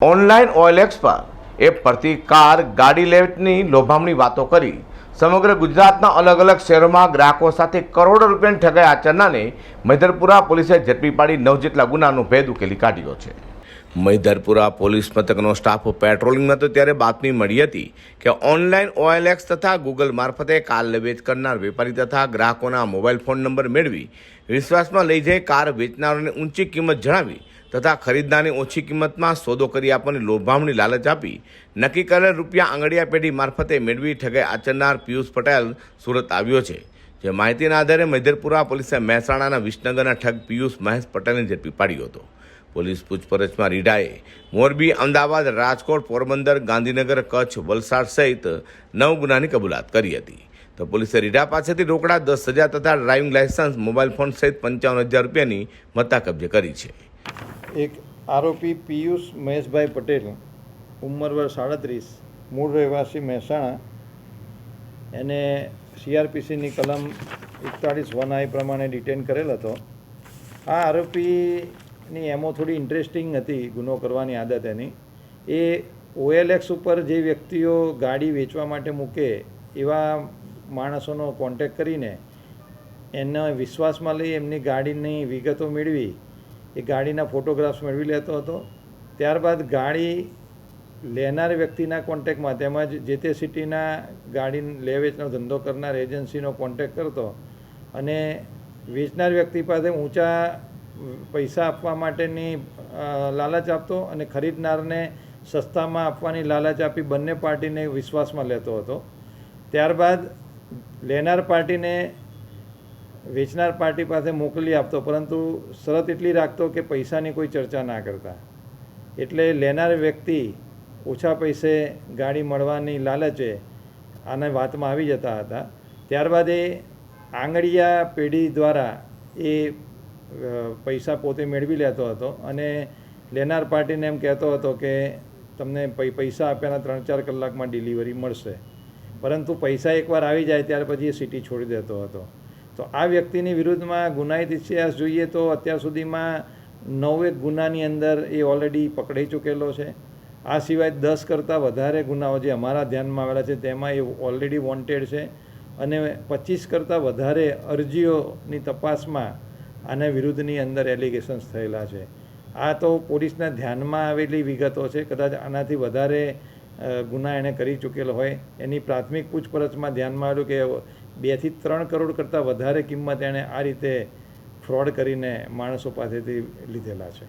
Online OLX પર એ પરથી car, ગાડી લેટની લોભામણી વાતો કરી. સમગ્ર ગુજરાતના અલગ અલગ શહેરોમાં ગ્રાહકો સાથે કરોડો રૂપિયાની ઠગાઈ આચરનાને મૈદરપુરા પોલીસે ઝડપી પાડી નવ જેટલા ગુનાનો ભેદ ઉકેલી કાઢ્યો છે. મૈદરપુરા પોલીસ મથકનો સ્ટાફ પેટ્રોલિંગમાં હતો ત્યારે બાતમી મળી હતી કે ઓનલાઈન ઓએલએક્સ તથા ગૂગલ મારફતે કાર વેચ કરનાર વેપારી તથા ગ્રાહકોના મોબાઈલ ફોન નંબર મેળવી વિશ્વાસમાં લઈ જઈ કાર વેચનારોને ઊંચી કિંમત જણાવી તથા ખરીદનારની ઓછી કિંમતમાં સોદો કરી આપવાની લોભામણી લાલચ આપી. નક્કી કરેલ રૂપિયા આંગડિયા પેઢી મારફતે મેળવી ઠગાઈ આચરનાર પિયુષ પટેલ સુરત આવ્યો છે. જે માહિતીના આધારે મૈદરપુરા પોલીસે મહેસાણાના વિસનગરના ઠગ પિયુષ મહેશ પટેલને ઝડપી પાડ્યો હતો. પોલીસ પૂછપરછમાં રીડાએ મોરબી, અમદાવાદ, રાજકોટ, પોરબંદર, ગાંધીનગર, કચ્છ, વલસાડ સહિત નવ ગુનાની કબૂલાત કરી હતી. તો પોલીસે રીડા પાસેથી રોકડા દસ હજાર તથા ડ્રાઇવિંગ લાયસન્સ મોબાઈલ ફોન સહિત પંચાવન હજાર રૂપિયાની મત્તા કબજે કરી છે. એક આરોપી પિયુષ મહેશભાઈ પટેલ, ઉંમર વર્ષ સાડત્રીસ, મૂળ રહેવાસી મહેસાણા. એને સીઆરપીસીની કલમ એકતાળીસ વન આઈ પ્રમાણે ડિટેન કરેલ હતો. આ આરોપીની એમો થોડી ઇન્ટરેસ્ટિંગ હતી ગુનો કરવાની આદત એની. એ ઓએલએક્સ ઉપર જે વ્યક્તિઓ ગાડી વેચવા માટે મૂકે એવા માણસોનો કોન્ટેક કરીને એના વિશ્વાસમાં લઈ એમની ગાડીની વિગતો મેળવી એ ગાડીના ફોટોગ્રાફ્સ મેળવી લેતો હતો. ત્યારબાદ ગાડી લેનાર વ્યક્તિના કોન્ટેક્ટમાં તેમજ જે તે સિટીના ગાડી લે વેચનો ધંધો કરનાર એજન્સીનો કોન્ટેક કરતો અને વેચનાર વ્યક્તિ પાસે ઊંચા પૈસા આપવા માટેની લાલચ આપતો અને ખરીદનારને સસ્તામાં આપવાની લાલચ આપી બંને પાર્ટીને વિશ્વાસમાં લેતો હતો. ત્યારબાદ લેનાર પાર્ટીને વેચનાર પાર્ટી પાસે મોકલી આપતો, પરંતુ શરત એટલી રાખતો કે પૈસાની કોઈ ચર્ચા ના કરતા. એટલે લેનાર વ્યક્તિ ઓછા પૈસે ગાડી મળવાની લાલચે આને વાતમાં આવી જતા હતા. ત્યારબાદ એ આંગળીયા પેઢી દ્વારા એ પૈસા પોતે મેળવી લેતો હતો અને લેનાર પાર્ટીને એમ કહેતો હતો કે તમને પૈસા આપ્યાના ત્રણ ચાર કલાકમાં ડિલિવરી મળશે. પરંતુ પૈસા એકવાર આવી જાય ત્યાર પછી એ સિટી છોડી દેતો હતો. તો આ વ્યક્તિની વિરુદ્ધમાં ગુનાહિત ઇતિહાસ જોઈએ તો અત્યાર સુધીમાં નવેક ગુનાની અંદર એ ઓલરેડી પકડાઈ ચૂકેલો છે. આ સિવાય દસ કરતાં વધારે ગુનાઓ જે અમારા ધ્યાનમાં આવેલા છે, તેમાં એ ઓલરેડી વોન્ટેડ છે. અને પચીસ કરતાં વધારે અરજીઓની તપાસમાં આના વિરુદ્ધની અંદર એલિગેશન્સ થયેલા છે. આ તો પોલીસના ધ્યાનમાં આવેલી વિગતો છે, કદાચ આનાથી વધારે ગુના એણે કરી ચૂકેલો હોય. એની પ્રાથમિક પૂછપરછમાં ધ્યાનમાં આવ્યું કે બેથી ત્રણ કરોડ કરતાં વધારે કિંમત એણે આ રીતે ફ્રોડ કરીને માણસો પાસેથી લીધેલા છે.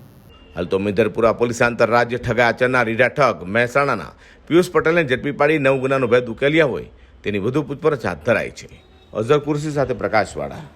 હાલ તો મિધરપુરા પોલીસે આંતરરાજ્ય ઠગા આચરનાર રીડા ઠગ મહેસાણાના પિયુષ પટેલને ઝડપી પાડી નવ ગુનાનો ભેદ ઉકેલ્યા હોય તેની વધુ પૂછપરછ હાથ ધરાઈ છે. અઝર કુર્સી સાથે પ્રકાશવાળા.